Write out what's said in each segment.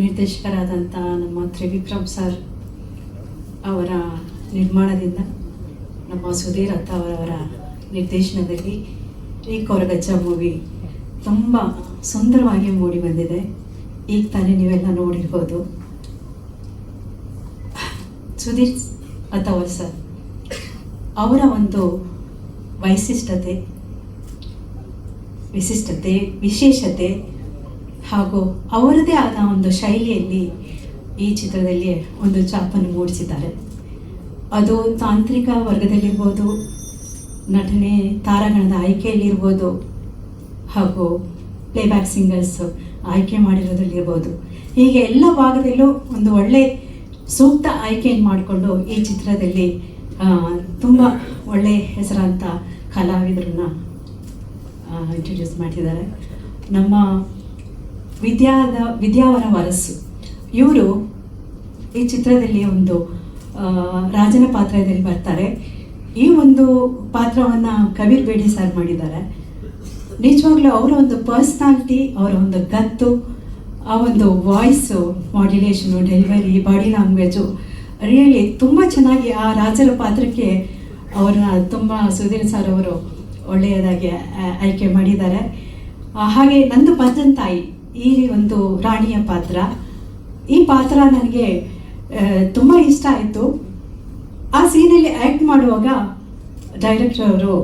ನಿರ್ದೇಶಕರಾದಂಥ ನಮ್ಮ ತ್ರಿವಿಕ್ರಮ್ ಸರ್ ಅವರ ನಿರ್ಮಾಣದಿಂದ ನಮ್ಮ ಸುಧೀರ್ ಅತ್ತ ಅವರವರ ನಿರ್ದೇಶನದಲ್ಲಿ ಈ ಕೊರಗಜ್ಜ ಮೂವಿ ತುಂಬ ಸುಂದರವಾಗಿ ಮೂಡಿ ಬಂದಿದೆ. ಈಗ ತಾನೇ ನೀವೆಲ್ಲ ನೋಡಿರ್ಬೋದು. ಸುಧೀರ್ ಅಥವಾ ಸರ್, ಅವರ ಒಂದು ವೈಶಿಷ್ಟ್ಯತೆ ವಿಶಿಷ್ಟತೆ ವಿಶೇಷತೆ ಹಾಗೂ ಅವರದೇ ಆದ ಒಂದು ಶೈಲಿಯಲ್ಲಿ ಈ ಚಿತ್ರದಲ್ಲಿ ಒಂದು ಚಾಪನ್ನು ಮೂಡಿಸಿದ್ದಾರೆ. ಅದು ತಾಂತ್ರಿಕ ವರ್ಗದಲ್ಲಿರ್ಬೋದು, ನಟನೆ ತಾರಾಗಣದ ಆಯ್ಕೆಯಲ್ಲಿರ್ಬೋದು ಹಾಗೂ ಪ್ಲೇಬ್ಯಾಕ್ ಸಿಂಗರ್ಸ್ ಆಯ್ಕೆ ಮಾಡಿರೋದ್ರಲ್ಲಿರ್ಬೋದು. ಹೀಗೆ ಎಲ್ಲ ಭಾಗದಲ್ಲೂ ಒಂದು ಒಳ್ಳೆ ಸೂಕ್ತ ಆಯ್ಕೆಯನ್ನು ಮಾಡಿಕೊಂಡು ಈ ಚಿತ್ರದಲ್ಲಿ ತುಂಬ ಒಳ್ಳೆ ಹೆಸರಾಂತ ಕಲಾವಿದರನ್ನ ಇಂಟ್ರೊಡ್ಯೂಸ್ ಮಾಡಿದ್ದಾರೆ ನಮ್ಮ ವಿದ್ಯಾದ, ವಿದ್ಯಾವರ ವರಸು. ಇವರು ಈ ಚಿತ್ರದಲ್ಲಿ ಒಂದು ರಾಜನ ಪಾತ್ರದಲ್ಲಿ ಬರ್ತಾರೆ. ಈ ಒಂದು ಪಾತ್ರವನ್ನು ಕಬೀರ್ ಬೇಡಿ ಸರ್ ಮಾಡಿದ್ದಾರೆ. ನಿಜವಾಗ್ಲೂ ಅವರ ಒಂದು ಪರ್ಸ್ನಾಲಿಟಿ ಅವರ ಒಂದು ಗತ್ತು, ಆ ಒಂದು voice modulation delivery body language really ತುಂಬ ಚೆನ್ನಾಗಿ ಆ ರಾಜರ ಪಾತ್ರಕ್ಕೆ ಅವರನ್ನ ತುಂಬ ಸುಧೀರ್ ಸರ್ ಅವರು ಒಳ್ಳೆಯದಾಗಿ ಆಯ್ಕೆ ಮಾಡಿದ್ದಾರೆ. ಹಾಗೆ ನಂದು ತಾಯಿ ಈ ಒಂದು ರಾಣಿಯ ಪಾತ್ರ. ಈ ಪಾತ್ರ ನನಗೆ ತುಂಬ ಇಷ್ಟ ಆಯಿತು. ಆ ಸೀನಲ್ಲಿ ಆ್ಯಕ್ಟ್ ಮಾಡುವಾಗ ಡೈರೆಕ್ಟರ್ ಅವರು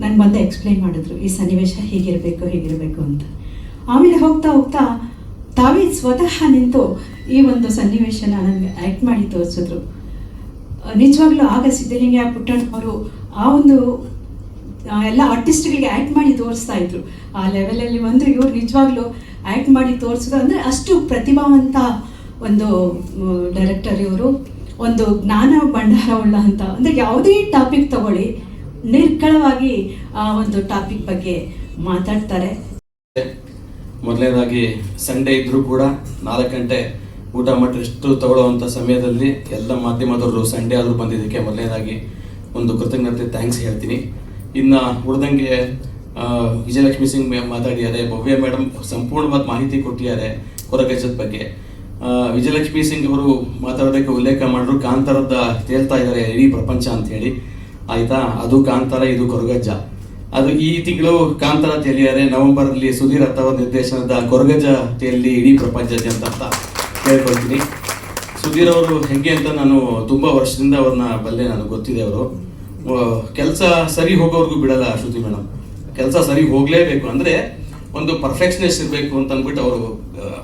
ನನ್ನ ಬಂದು ಎಕ್ಸ್ಪ್ಲೈನ್ ಮಾಡಿದ್ರು, ಈ ಸನ್ನಿವೇಶ ಹೀಗಿರಬೇಕು ಹೀಗಿರಬೇಕು ಅಂತ. ಆಮೇಲೆ ಹೋಗ್ತಾ ಹೋಗ್ತಾ ತಾವೇ ಸ್ವತಃ ನಿಂತು ಈ ಒಂದು ಸನ್ನಿವೇಶನ ನನಗೆ ಆ್ಯಕ್ಟ್ ಮಾಡಿ ತೋರಿಸಿದ್ರು. ನಿಜವಾಗ್ಲೂ ಆಗ ಸಿದ್ಧಲಿಂಗ ಪುಟ್ಟಣ್ಣ ಅವರು ಆ ಒಂದು ಎಲ್ಲ ಆರ್ಟಿಸ್ಟ್ಗಳಿಗೆ ಆ್ಯಕ್ಟ್ ಮಾಡಿ ತೋರಿಸ್ತಾ ಇದ್ರು. ಆ ಲೆವೆಲಲ್ಲಿ ಒಂದು ಇವರು ನಿಜವಾಗ್ಲೂ ಆ್ಯಕ್ಟ್ ಮಾಡಿ ತೋರಿಸಿದ್ರು ಅಂದರೆ ಅಷ್ಟು ಪ್ರತಿಭಾವಂತ ಒಂದು ಡೈರೆಕ್ಟರ್ ಇವರು. ಒಂದು ಜ್ಞಾನ ಭಂಡಾರವುಳ್ಳ ಅಂತ. ಅಂದರೆ ಯಾವುದೇ ಟಾಪಿಕ್ ತಗೊಳ್ಳಿ, ನಿರ್ಕಳವಾಗಿ ಆ ಒಂದು ಟಾಪಿಕ್ ಬಗ್ಗೆ ಮಾತಾಡ್ತಾರೆ. ಮೊದಲನೇದಾಗಿ ಸಂಡೇ ಇದ್ರೂ ಕೂಡ ನಾಲ್ಕು ಗಂಟೆ ಊಟ ಮಾಡಿ ಎಷ್ಟು ತಗೊಳ್ಳುವಂಥ ಸಮಯದಲ್ಲಿ ಎಲ್ಲ ಮಾಧ್ಯಮದವರು ಸಂಡೇ ಆದರೂ ಬಂದಿದ್ದಕ್ಕೆ ಮೊದಲನೇದಾಗಿ ಒಂದು ಕೃತಜ್ಞತೆ ಥ್ಯಾಂಕ್ಸ್ ಹೇಳ್ತೀನಿ. ಇನ್ನು ಉಳಿದಂಗೆ ವಿಜಯಲಕ್ಷ್ಮಿ ಸಿಂಗ್ ಮ್ಯಾಮ್ ಮಾತಾಡಿದ್ದಾರೆ. ಭವ್ಯ ಮೇಡಮ್ ಸಂಪೂರ್ಣವಾದ ಮಾಹಿತಿ ಕೊಟ್ಟಿದ್ದಾರೆ ಕೊರಗಜದ ಬಗ್ಗೆ. ವಿಜಯಲಕ್ಷ್ಮಿ ಸಿಂಗ್ ಅವರು ಮಾತಾಡೋದಕ್ಕೆ ಉಲ್ಲೇಖ ಮಾಡಿದ್ರು ಕಾಂತಾರದ ತೇಲ್ತಾ ಇದ್ದಾರೆ ಇಡೀ ಪ್ರಪಂಚ ಅಂತ ಹೇಳಿ ಆಯ್ತಾ? ಅದು ಕಾಂತಾರ, ಇದು ಕೊರಗಜ್ಜ. ಅದು ಈ ತಿಂಗಳು ಕಾಂತಾರ ತೇಲಿಯಾರೆ. ನವೆಂಬರ್ ಅಲ್ಲಿ ಸುಧೀರ್ ಅಥವಾ ನಿರ್ದೇಶನದ ಕೊರಗಜ್ಜ ತೇಲಿ ಇಡೀ ಪ್ರಪಂಚ ಅಂತ ಕೇಳ್ಕೊಳ್ತೀನಿ. ಸುಧೀರ್ ಅವರು ಹೆಂಗೆ ಅಂತ ನಾನು ತುಂಬಾ ವರ್ಷದಿಂದ ಅವ್ರನ್ನ ಬಲ್ಲೆ, ನನಗೆ ಗೊತ್ತಿದೆ ಅವರು. ಕೆಲಸ ಸರಿ ಹೋಗೋವರೆಗೂ ಬಿಡಲ್ಲ ಶ್ರುತಿ ಮೇಡಮ್. ಕೆಲಸ ಸರಿ ಹೋಗಲೇಬೇಕು. ಅಂದ್ರೆ ಒಂದು ಪರ್ಫೆಕ್ಷನೆಸ್ ಇರಬೇಕು ಅಂತ ಅಂದ್ಬಿಟ್ಟು ಅವರು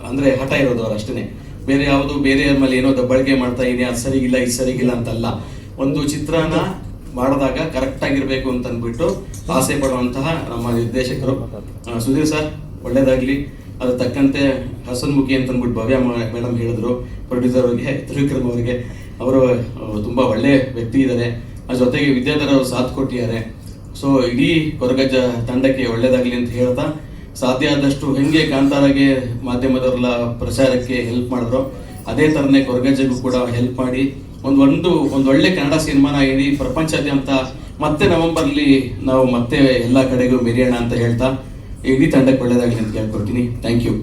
ಅಂದ್ರೆ ಹಠ ಇರೋದು ಅವ್ರು ಅಷ್ಟೇ ಬೇರೆ ಯಾವುದು ಬೇರೆ ಮೇಲೆ ಏನೋ ದಬ್ಬಳಿಕೆ ಮಾಡ್ತಾ ಇದೀನಿ ಅದು ಸರಿಗಿಲ್ಲ ಇದು ಸರಿಗಿಲ್ಲ ಅಂತಲ್ಲ. ಒಂದು ಚಿತ್ರನ ಮಾಡಿದಾಗ ಕರೆಕ್ಟ್ ಆಗಿರ್ಬೇಕು ಅಂತ ಅಂದ್ಬಿಟ್ಟು ಆಸೆ ಪಡುವಂತಹ ನಮ್ಮ ನಿರ್ದೇಶಕರು. ಸುಧೀರ್ ಸರ್, ಒಳ್ಳೇದಾಗ್ಲಿ. ಅದ್ರ ತಕ್ಕಂತೆ ಹಸನ್ಮುಖಿ ಅಂತ ಅಂದ್ಬಿಟ್ಟು ಭವ್ಯ ಮೇಡಮ್ ಹೇಳಿದ್ರು. ಪ್ರೊಡ್ಯೂಸರ್ ಅವರಿಗೆ, ತ್ರಿವಿಕ್ರಮ್ ಅವರಿಗೆ. ಅವರು ತುಂಬ ತುಂಬಾ ಒಳ್ಳೆ ವ್ಯಕ್ತಿ ಇದ್ದಾರೆ ಜೊತೆಗೆ ವಿದ್ಯಾಧರ ಅವರು ಸಾಥ್ ಕೊಟ್ಟಿದ್ದಾರೆ. ಸೊ ಇಡೀ ಕೊರಗಜ್ಜ ತಂಡಕ್ಕೆ ಒಳ್ಳೇದಾಗಲಿ ಅಂತ ಹೇಳ್ತಾ, ಸಾಧ್ಯ ಆದಷ್ಟು ಹೆಂಗೆ ಕಾಂತಾರಾಗೆ ಮಾಧ್ಯಮದವರೆಲ್ಲ ಪ್ರಚಾರಕ್ಕೆ ಹೆಲ್ಪ್ ಮಾಡಿದ್ರು, ಅದೇ ಥರನೇ ಕೊರಗಜ್ಜಗೂ ಕೂಡ ಹೆಲ್ಪ್ ಮಾಡಿ, ಒಂದು ಒಂದು ಒಂದು ಒಳ್ಳೆ ಕನ್ನಡ ಸಿನಿಮಾನ ಇಡೀ ಪ್ರಪಂಚಾದ್ಯಂತ ಮತ್ತೆ ನವೆಂಬರ್ಲಿ ನಾವು ಮತ್ತೆ ಎಲ್ಲ ಕಡೆಗೂ ಮೆರೆಯೋಣ ಅಂತ ಹೇಳ್ತಾ, ಇಡೀ ತಂಡಕ್ಕೆ ಒಳ್ಳೇದಾಗಲಿ ಅಂತ ಕೇಳ್ಕೊಡ್ತೀನಿ. ಥ್ಯಾಂಕ್ ಯು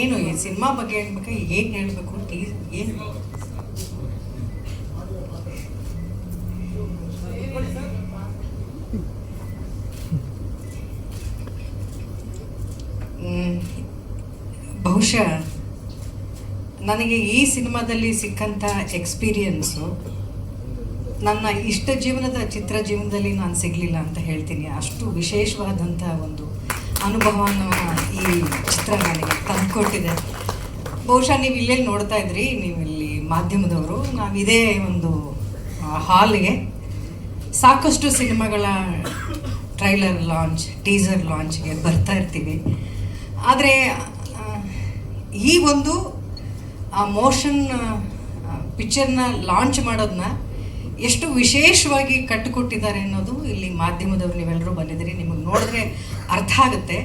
ಏನು ಈ ಸಿನಿಮಾ ಬಗ್ಗೆ ಹೇಳ್ಬೇಕು ಏನು ಹೇಳ್ಬೇಕು ಏನು? ಬಹುಶಃ ನನಗೆ ಈ ಸಿನಿಮಾದಲ್ಲಿ ಸಿಕ್ಕಂಥ ಎಕ್ಸ್ಪೀರಿಯನ್ಸು ನನ್ನ ಇಷ್ಟ ಜೀವನದ ಚಿತ್ರ ಜೀವನದಲ್ಲಿ ನಾನು ಸಿಗಲಿಲ್ಲ ಅಂತ ಹೇಳ್ತೀನಿ. ಅಷ್ಟು ವಿಶೇಷವಾದಂಥ ಒಂದು ಅನುಭವವನ್ನು ಈ ಚಿತ್ರ ನನಗೆ ತಂದುಕೊಟ್ಟಿದೆ. ಬಹುಶಃ ನೀವು ಇಲ್ಲೇ ನೋಡ್ತಾ ಇದ್ರಿ, ನೀವು ಇಲ್ಲಿ ಮಾಧ್ಯಮದವರು, ನಾವು ಇದೇ ಒಂದು ಹಾಲ್ಗೆ. ಸಾಕಷ್ಟು ಸಿನಿಮಾಗಳ ಟ್ರೈಲರ್ ಲಾಂಚ್, ಟೀಸರ್ ಲಾಂಚ್ಗೆ ಬರ್ತಾ ಇರ್ತೀವಿ. ಆದರೆ ಈ ಒಂದು, ಆ ಮೋಷನ್ ಪಿಕ್ಚರ್ನ ಲಾಂಚ್ ಮಾಡೋದನ್ನ ಎಷ್ಟು ವಿಶೇಷವಾಗಿ ಕಟ್ಟಿಕೊಟ್ಟಿದ್ದಾರೆ ಅನ್ನೋದು ಇಲ್ಲಿ ಮಾಧ್ಯಮದವರು ನೀವೆಲ್ಲರೂ ಬಂದಿದ್ದೀರಿ, ನಿಮಗೆ ನೋಡಿದ್ರೆ ಅರ್ಥ ಆಗುತ್ತೆ.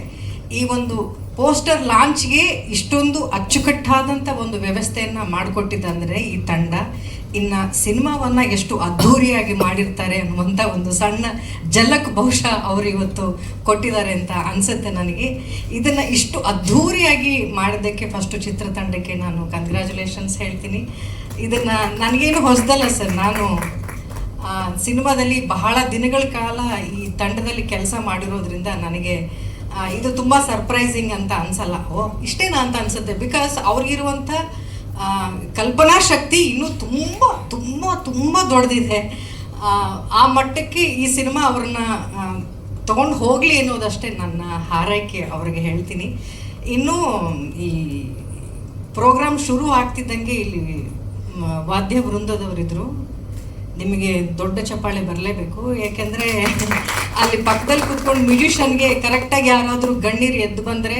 ಈ ಒಂದು ಪೋಸ್ಟರ್ ಲಾಂಚ್ಗೆ ಇಷ್ಟೊಂದು ಅಚ್ಚುಕಟ್ಟಾದಂಥ ಒಂದು ವ್ಯವಸ್ಥೆಯನ್ನು ಮಾಡಿಕೊಟ್ಟಿದ್ದಂದರೆ ಈ ತಂಡ ಇನ್ನು ಸಿನಿಮಾವನ್ನು ಎಷ್ಟು ಅದ್ಧೂರಿಯಾಗಿ ಮಾಡಿರ್ತಾರೆ ಅನ್ನುವಂಥ ಒಂದು ಸಣ್ಣ ಜಲಕ್ ಬಹುಶಃ ಅವರು ಇವತ್ತು ಕೊಟ್ಟಿದ್ದಾರೆ ಅಂತ ಅನಿಸುತ್ತೆ ನನಗೆ. ಇದನ್ನು ಇಷ್ಟು ಅದ್ಧೂರಿಯಾಗಿ ಮಾಡಿದ್ದಕ್ಕೆ ಫಸ್ಟು ಚಿತ್ರತಂಡಕ್ಕೆ ನಾನು ಕಂಗ್ರ್ಯಾಚುಲೇಷನ್ಸ್ ಹೇಳ್ತೀನಿ. ಇದನ್ನು ನನಗೇನು ಹೊಸದಲ್ಲ ಸರ್, ನಾನು ಸಿನಿಮಾದಲ್ಲಿ ಬಹಳ ದಿನಗಳ ಕಾಲ ಈ ತಂಡದಲ್ಲಿ ಕೆಲಸ ಮಾಡಿರೋದ್ರಿಂದ ನನಗೆ ಇದು ತುಂಬ ಸರ್ಪ್ರೈಸಿಂಗ್ ಅಂತ ಅನ್ಸಲ್ಲ. ಓ ಇಷ್ಟೇನಾ ಅಂತ ಅನ್ಸುತ್ತೆ? ಬಿಕಾಸ್ ಅವ್ರಿಗಿರುವಂಥ ಕಲ್ಪನಾ ಶಕ್ತಿ ಇನ್ನೂ ತುಂಬ ತುಂಬ ತುಂಬ ದೊಡ್ಡದಿದೆ. ಆ, ಮಟ್ಟಕ್ಕೆ ಈ ಸಿನಿಮಾ ಅವ್ರನ್ನ ತೊಗೊಂಡು ಹೋಗಲಿ ಅನ್ನೋದಷ್ಟೇ ನನ್ನ ಹಾರೈಕೆ ಅವ್ರಿಗೆ ಹೇಳ್ತೀನಿ. ಇನ್ನೂ ಈ ಪ್ರೋಗ್ರಾಮ್ ಶುರು ಆಗ್ತಿದ್ದಂಗೆ ಇಲ್ಲಿ ವಾದ್ಯ ವೃಂದದವರಿದ್ರು. ನಿಮಗೆ ದೊಡ್ಡ ಚಪ್ಪಾಳೆ ಬರಲೇಬೇಕು. ಯಾಕೆಂದರೆ ಅಲ್ಲಿ ಪಕ್ಕದಲ್ಲಿ ಕೂತ್ಕೊಂಡು ಮ್ಯೂಸಿಷನ್ಗೆ ಕರೆಕ್ಟಾಗಿ ಯಾರಾದರೂ ಗಣ್ಣೀರು ಎದ್ದು ಬಂದರೆ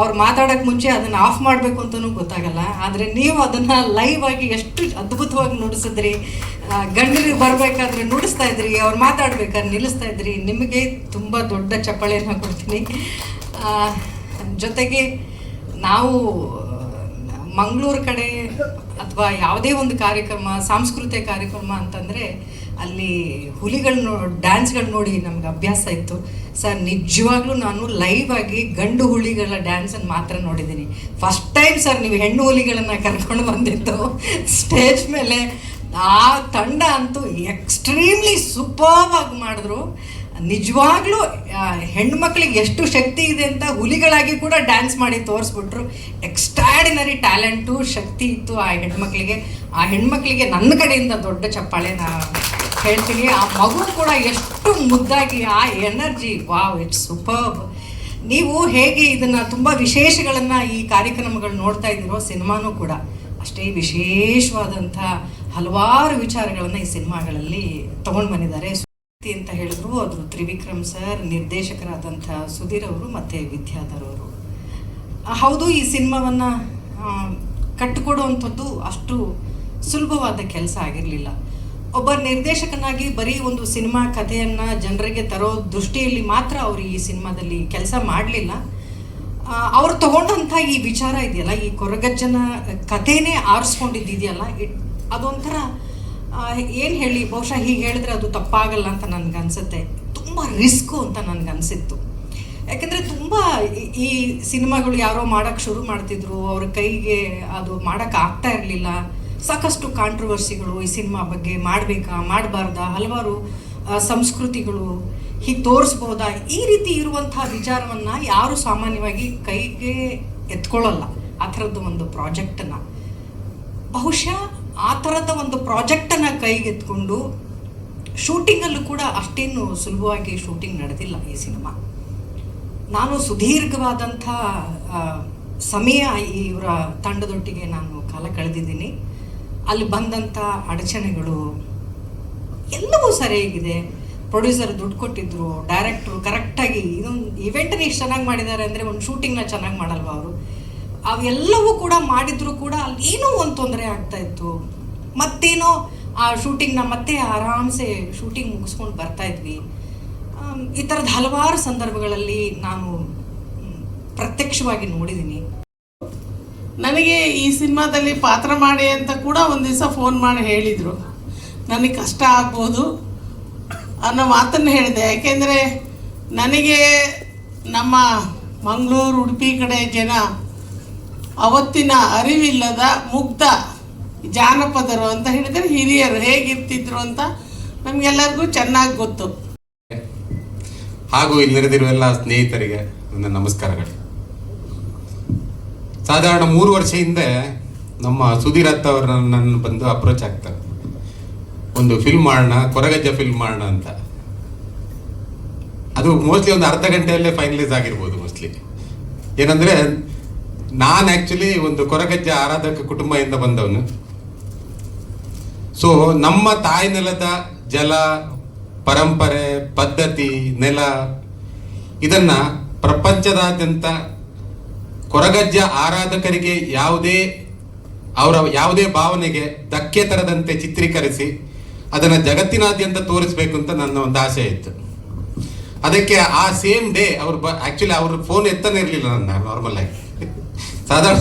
ಅವ್ರು ಮಾತಾಡೋಕ್ಕೆ ಮುಂಚೆ ಅದನ್ನು ಆಫ್ ಮಾಡಬೇಕು ಅಂತಲೂ ಗೊತ್ತಾಗಲ್ಲ. ಆದರೆ ನೀವು ಅದನ್ನು ಲೈವ್ ಆಗಿ ಎಷ್ಟು ಅದ್ಭುತವಾಗಿ ನುಡಿಸಿದ್ರಿ. ಗಣ್ಣೀರು ಬರಬೇಕಾದ್ರೆ ನುಡಿಸ್ತಾ ಇದ್ರಿ, ಅವ್ರು ಮಾತಾಡ್ಬೇಕಾದ್ರೆ ನಿಲ್ಲಿಸ್ತಾ ಇದ್ರಿ. ನಿಮಗೆ ತುಂಬ ದೊಡ್ಡ ಚಪ್ಪಾಳೆಯನ್ನು ಕೊಡ್ತೀನಿ. ಜೊತೆಗೆ ನಾವು ಮಂಗಳೂರು ಕಡೆ ಅಥವಾ ಯಾವುದೇ ಒಂದು ಕಾರ್ಯಕ್ರಮ, ಸಾಂಸ್ಕೃತಿಕ ಕಾರ್ಯಕ್ರಮ ಅಂತಂದರೆ ಅಲ್ಲಿ ಹುಲಿಗಳು ಡ್ಯಾನ್ಸ್ಗಳು ನೋಡಿ ನಮ್ಗೆ ಅಭ್ಯಾಸ ಇತ್ತು. ಸರ್, ನಿಜವಾಗ್ಲೂ ನಾನು ಲೈವ್ ಆಗಿ ಗಂಡು ಹುಲಿಗಳ ಡ್ಯಾನ್ಸನ್ನು ಮಾತ್ರ ನೋಡಿದ್ದೀನಿ. ಫಸ್ಟ್ ಟೈಮ್ ಸರ್ ನೀವು ಹೆಣ್ಣು ಹುಲಿಗಳನ್ನು ಕರ್ಕೊಂಡು ಬಂದಿದ್ದು. ಸ್ಟೇಜ್ ಮೇಲೆ ಆ ತಂಡ ಅಂತೂ ಎಕ್ಸ್ಟ್ರೀಮ್ಲಿ ಸೂಪರ್ವಾಗಿ ಮಾಡಿದ್ರು. ನಿಜವಾಗ್ಲೂ ಹೆಣ್ಮಕ್ಳಿಗೆ ಎಷ್ಟು ಶಕ್ತಿ ಇದೆ ಅಂತ ಹುಲಿಗಳಾಗಿ ಕೂಡ ಡ್ಯಾನ್ಸ್ ಮಾಡಿ ತೋರಿಸ್ಬಿಟ್ರು. ಎಕ್ಸ್ಟ್ರಾಡಿನರಿ ಟ್ಯಾಲೆಂಟು ಶಕ್ತಿ ಇತ್ತು ಆ ಹೆಣ್ಮಕ್ಳಿಗೆ. ಆ ಹೆಣ್ಮಕ್ಳಿಗೆ ನನ್ನ ಕಡೆಯಿಂದ ದೊಡ್ಡ ಚಪ್ಪಾಳೆ ಹೇಳ್ತೀನಿ. ಆ ಮಗು ಕೂಡ ಎಷ್ಟು ಮುದ್ದಾಗಿ, ಆ ಎನರ್ಜಿ, ವಾವ್ ಇಟ್ಸ್ ಸೂಪರ್ಬ್ ನೀವು ಹೇಗೆ ಇದನ್ನು ತುಂಬ ವಿಶೇಷಗಳನ್ನು ಈ ಕಾರ್ಯಕ್ರಮಗಳು ನೋಡ್ತಾ ಇದ್ದೀರೋ ಸಿನಿಮಾನೂ ಕೂಡ ಅಷ್ಟೇ ವಿಶೇಷವಾದಂಥ ಹಲವಾರು ವಿಚಾರಗಳನ್ನು ಈ ಸಿನಿಮಾಗಳಲ್ಲಿ ತೊಗೊಂಡು ಬಂದಿದ್ದಾರೆ. ಅಂತ ಹೇಳಿದ್ರು, ಅದು ತ್ರಿವಿಕ್ರಮ್ ಸರ್, ನಿರ್ದೇಶಕರಾದಂಥ ಸುಧೀರ್ ಅವರು ಮತ್ತು ವಿದ್ಯಾಧರ್ ಅವರು. ಹೌದು, ಈ ಸಿನಿಮಾವನ್ನು ಕಟ್ಟಿಕೊಡುವಂಥದ್ದು ಅಷ್ಟು ಸುಲಭವಾದ ಕೆಲಸ ಆಗಿರಲಿಲ್ಲ. ಒಬ್ಬ ನಿರ್ದೇಶಕನಾಗಿ ಬರೀ ಒಂದು ಸಿನಿಮಾ ಕಥೆಯನ್ನು ಜನರಿಗೆ ತರೋ ದೃಷ್ಟಿಯಲ್ಲಿ ಮಾತ್ರ ಅವರು ಈ ಸಿನಿಮಾದಲ್ಲಿ ಕೆಲಸ ಮಾಡಲಿಲ್ಲ. ಅವ್ರು ತಗೊಂಡಂಥ ಈ ವಿಚಾರ ಇದೆಯಲ್ಲ, ಈ ಕೊರಗಜ್ಜನ ಕಥೆನೇ ಆರಿಸ್ಕೊಂಡಿದ್ದಿದೆಯಲ್ಲ, ಇಟ್ ಅದೊಂಥರ ಏನು ಹೇಳಿ, ಬಹುಶಃ ಹೀಗೆ ಹೇಳಿದ್ರೆ ಅದು ತಪ್ಪಾಗಲ್ಲ ಅಂತ ನನಗನ್ಸುತ್ತೆ. ತುಂಬ ರಿಸ್ಕು ಅಂತ ನನಗನ್ಸಿತ್ತು. ಯಾಕಂದರೆ ತುಂಬ ಈ- ಸಿನಿಮಾಗಳು ಯಾರೋ ಮಾಡೋಕ್ಕೆ ಶುರು ಮಾಡ್ತಿದ್ರು, ಅವ್ರ ಕೈಗೆ ಅದು ಮಾಡೋಕ್ಕೆ ಆಗ್ತಾ ಇರಲಿಲ್ಲ. ಸಾಕಷ್ಟು ಕಾಂಟ್ರವರ್ಸಿಗಳು ಈ ಸಿನಿಮಾ ಬಗ್ಗೆ ಮಾಡಬೇಕಾ, ಮಾಡಬಾರ್ದಾ, ಹಲವಾರು ಸಂಸ್ಕೃತಿಗಳು ಹೀಗೆ ತೋರಿಸ್ಬೋದಾ? ಈ ರೀತಿ ಇರುವಂತಹ ವಿಚಾರವನ್ನು ಯಾರು ಸಾಮಾನ್ಯವಾಗಿ ಕೈಗೆ ಎತ್ಕೊಳ್ಳಲ್ಲ. ಆ ಥರದ್ದು ಒಂದು ಪ್ರಾಜೆಕ್ಟನ್ನು. ಬಹುಶಃ ಆ ಥರದ ಒಂದು ಪ್ರಾಜೆಕ್ಟನ್ನು ಕೈಗೆತ್ಕೊಂಡು ಶೂಟಿಂಗಲ್ಲೂ ಕೂಡ ಅಷ್ಟೇನು ಸುಲಭವಾಗಿ ಶೂಟಿಂಗ್ ನಡೆದಿಲ್ಲ ಈ ಸಿನಿಮಾ. ನಾನು ಸುದೀರ್ಘವಾದಂಥ ಸಮಯ ಇವರ ತಂಡದೊಟ್ಟಿಗೆ ನಾನು ಕಾಲ ಕಳೆದಿದ್ದೀನಿ. ಅಲ್ಲಿ ಬಂದಂಥ ಅಡಚಣೆಗಳು ಎಲ್ಲವೂ ಸರಿಯಾಗಿದೆ. ಪ್ರೊಡ್ಯೂಸರ್ ದುಡ್ಡು ಕೊಟ್ಟಿದ್ರು ಡೈರೆಕ್ಟ್ರು ಕರೆಕ್ಟಾಗಿ ಇದೊಂದು ಇವೆಂಟ್ನ ಇಷ್ಟು ಚೆನ್ನಾಗಿ ಮಾಡಿದ್ದಾರೆ ಅಂದರೆ ಒಂದು ಶೂಟಿಂಗ್ನ ಚೆನ್ನಾಗಿ ಮಾಡಲ್ವ ಅವರು? ಅವೆಲ್ಲವೂ ಕೂಡ ಮಾಡಿದ್ರು ಕೂಡ ಅಲ್ಲಿ ಏನೋ ಒಂದು ತೊಂದರೆ ಆಗ್ತಾ ಇತ್ತು. ಮತ್ತೇನೋ ಆ ಶೂಟಿಂಗ್ನ ಮತ್ತೆ ಆರಾಮ್ಸೆ ಶೂಟಿಂಗ್ ಮುಗಿಸ್ಕೊಂಡು ಬರ್ತಾ ಇದ್ವಿ. ಈ ಥರದ ಹಲವಾರು ಸಂದರ್ಭಗಳಲ್ಲಿ ನಾನು ಪ್ರತ್ಯಕ್ಷವಾಗಿ ನೋಡಿದ್ದೀನಿ ನನಗೆ ಈ ಸಿನಿಮಾದಲ್ಲಿ ಪಾತ್ರ ಮಾಡಿ ಅಂತ ಕೂಡ ಒಂದು ದಿವಸ ಫೋನ್ ಮಾಡಿ ಹೇಳಿದರು. ನನಗೆ ಕಷ್ಟ ಆಗ್ಬೋದು ಅನ್ನೋ ಮಾತನ್ನು ಹೇಳಿದೆ. ಯಾಕೆಂದರೆ ನನಗೆ ನಮ್ಮ ಮಂಗಳೂರು, ಉಡುಪಿ ಕಡೆ ಜನ ಅವತ್ತಿನ ಅರಿವಿಲ್ಲದ ಮುಗ್ಧ ಜಾನಪದರು ಅಂತ ಹೇಳಿದರೆ ಹಿರಿಯರು ಹೇಗಿರ್ತಿದ್ರು ಅಂತ ನಮಗೆಲ್ಲರಿಗೂ ಚೆನ್ನಾಗಿ ಗೊತ್ತು. ಹಾಗೂ ಇಲ್ಲಿ ನೆರೆದಿರುವ ಎಲ್ಲ ಸ್ನೇಹಿತರಿಗೆ ನನ್ನ ನಮಸ್ಕಾರಗಳು. ಸಾಧಾರಣ ಮೂರು ವರ್ಷ ಹಿಂದೆ ನಮ್ಮ ಸುಧೀರತ್ ಅವರು ನನ್ನ ಬಂದು ಅಪ್ರೋಚ್ ಆಗ್ತಾರೆ. ಒಂದು ಫಿಲ್ಮ್ ಮಾಡೋಣ, ಕೊರಗಜ್ಜ ಫಿಲ್ಮ್ ಮಾಡೋಣ ಅಂತ. ಅದು ಮೋಸ್ಟ್ಲಿ ಒಂದು ಅರ್ಧ ಗಂಟೆಯಲ್ಲೇ ಫೈನಲೈಸ್ ಆಗಿರ್ಬೋದು ಮೋಸ್ಟ್ಲಿ ಏನಂದ್ರೆ ನಾನು ಆಕ್ಚುಲಿ ಒಂದು ಕೊರಗಜ್ಜ ಆರಾಧಕ ಕುಟುಂಬದಿಂದ ಬಂದವನು. ಸೊ ನಮ್ಮ ತಾಯಿ ನೆಲದ ಜಲ, ಪರಂಪರೆ, ಪದ್ಧತಿ, ನೆಲ, ಇದನ್ನ ಪ್ರಪಂಚದಾದ್ಯಂತ ಕೊರಗಜ್ಜ ಆರಾಧಕರಿಗೆ ಯಾವುದೇ ಅವರ ಯಾವುದೇ ಭಾವನೆಗೆ ಧಕ್ಕೆ ತರದಂತೆ ಚಿತ್ರೀಕರಿಸಿ ಅದನ್ನು ಜಗತ್ತಿನಾದ್ಯಂತ ತೋರಿಸಬೇಕು ಅಂತ ನನ್ನ ಒಂದು ಆಸೆ ಇತ್ತು. ಅದಕ್ಕೆ ಆ ಸೇಮ್ ಡೇ ಅವ್ರು ಬ ಆ್ಯಕ್ಚುಲಿ ಅವ್ರ ಫೋನ್ ಎತ್ತನೇ ಇರಲಿಲ್ಲ ನನ್ನ ನಾರ್ಮಲ್ ಆಗಿ. ಸಾಧಾರಣ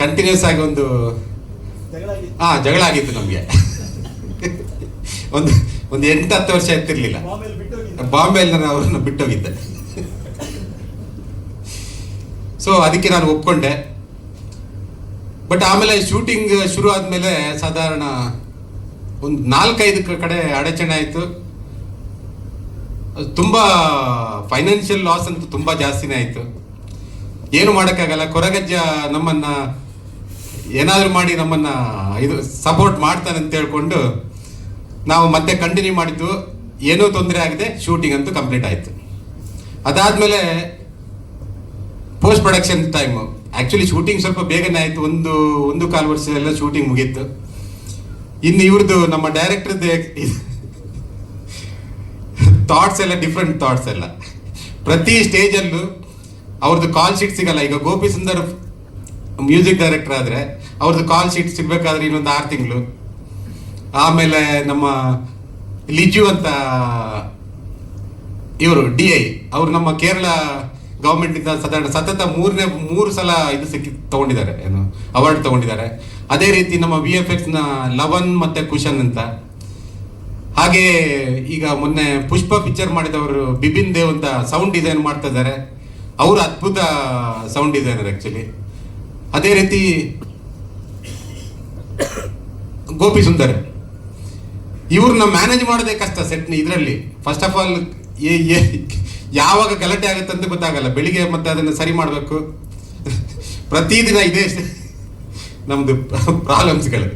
ಕಂಟಿನ್ಯೂಸ್ ಆಗಿ ಒಂದು ಹಾ ಜಗಳ ಆಗಿತ್ತು ನಮಗೆ. ಒಂದು ಒಂದು ಎಂಟು ಹತ್ತು ವರ್ಷ ಎತ್ತಿರ್ಲಿಲ್ಲ. ಬಾಂಬೆಯಲ್ಲಿ ನಾನು ಅವರನ್ನು ಬಿಟ್ಟೋಗಿದ್ದೆ. ಸೊ ಅದಕ್ಕೆ ನಾನು ಒಪ್ಕೊಂಡೆ. ಬಟ್ ಆಮೇಲೆ ಶೂಟಿಂಗ್ ಶುರು ಆದಮೇಲೆ ಸಾಧಾರಣ ಒಂದು ನಾಲ್ಕೈದು ಕಡೆ ಅಡಚಣೆ ಆಯಿತು. ತುಂಬ ಫೈನಾನ್ಷಿಯಲ್ ಲಾಸ್ ಅಂತೂ ತುಂಬ ಜಾಸ್ತಿನೇ ಆಯಿತು. ಏನು ಮಾಡೋಕ್ಕಾಗಲ್ಲ, ಕೊರಗಜ್ಜ ನಮ್ಮನ್ನ ಏನಾದರೂ ಮಾಡಿ ನಮ್ಮನ್ನ ಇದು ಸಪೋರ್ಟ್ ಮಾಡ್ತಾನೆ ಅಂತ ಹೇಳ್ಕೊಂಡು ನಾವು ಮತ್ತೆ ಕಂಟಿನ್ಯೂ ಮಾಡಿದ್ದು, ಏನೂ ತೊಂದರೆ ಆಗಿದೆ ಶೂಟಿಂಗ್ ಅಂತೂ ಕಂಪ್ಲೀಟ್ ಆಯಿತು. ಅದಾದಮೇಲೆ post production time actually shooting ಸ್ವಲ್ಪ ಬೇಗನೆ ಆಯಿತು, ಒಂದು ಒಂದು ಕಾಲು ವರ್ಷದಲ್ಲ ಶೂಟಿಂಗ್ ಮುಗೀತು. ಇನ್ನು ಇವ್ರದ್ದು ನಮ್ಮ ಡೈರೆಕ್ಟರ್ದು ಥಾಟ್ಸ್ ಎಲ್ಲ ಡಿಫ್ರೆಂಟ್ ಥಾಟ್ಸ್ ಎಲ್ಲ. ಪ್ರತಿ ಸ್ಟೇಜಲ್ಲೂ ಅವ್ರದ್ದು ಕಾಲ್ ಶೀಟ್ ಸಿಗಲ್ಲ. ಈಗ ಗೋಪಿ ಸುಂದರ್ ಮ್ಯೂಸಿಕ್ ಡೈರೆಕ್ಟರ್ ಆದರೆ ಅವ್ರದ್ದು ಕಾಲ್ ಶೀಟ್ ಸಿಗ್ಬೇಕಾದ್ರೆ ಇನ್ನೊಂದು ಆರು ತಿಂಗಳು. ಆಮೇಲೆ ನಮ್ಮ ಲಿಜು ಅಂತ ಇವರು ಡಿ ಐ ಅವರು ನಮ್ಮ ಕೇರಳ ಗೌರ್ಮೆಂಟಿಂದ ಸಾಧಾರಣ ಸತತ ಮೂರನೇ ಮೂರು ಸಲ ಇದು ಸಿಕ್ಕಿ ತಗೊಂಡಿದ್ದಾರೆ. ಏನು ಅವಾರ್ಡ್ ತಗೊಂಡಿದ್ದಾರೆ. ಅದೇ ರೀತಿ ನಮ್ಮ ವಿ ಎಫ್ ಎಕ್ಸ್ನ ಲವನ್ ಮತ್ತೆ ಕುಶನ್ ಅಂತ. ಹಾಗೆ ಈಗ ಮೊನ್ನೆ ಪುಷ್ಪ ಪಿಕ್ಚರ್ ಮಾಡಿದವರು ಬಿಬಿನ್ ದೇವ್ ಅಂತ ಸೌಂಡ್ ಡಿಸೈನ್ ಮಾಡ್ತಾ ಇದ್ದಾರೆ. ಅವರು ಅದ್ಭುತ ಸೌಂಡ್ ಡಿಸೈನರ್ ಆ್ಯಕ್ಚುಲಿ ಅದೇ ರೀತಿ ಗೋಪಿ ಸುಂದರ್. ಇವ್ರನ್ನ ಮ್ಯಾನೇಜ್ ಮಾಡೋದೇ ಕಷ್ಟ ಸೆಟ್ ಇದರಲ್ಲಿ. ಫಸ್ಟ್ ಆಫ್ ಆಲ್ ಯಾವಾಗ ಗಲಾಟೆ ಆಗುತ್ತೆ ಅಂತ ಗೊತ್ತಾಗಲ್ಲ. ಬೆಳಿಗ್ಗೆ ಮತ್ತೆ ಅದನ್ನು ಸರಿ ಮಾಡಬೇಕು. ಪ್ರತಿದಿನ ಇದೇ ನಮ್ಮದು ಪ್ರಾಬ್ಲಮ್ಸ್ಗಳು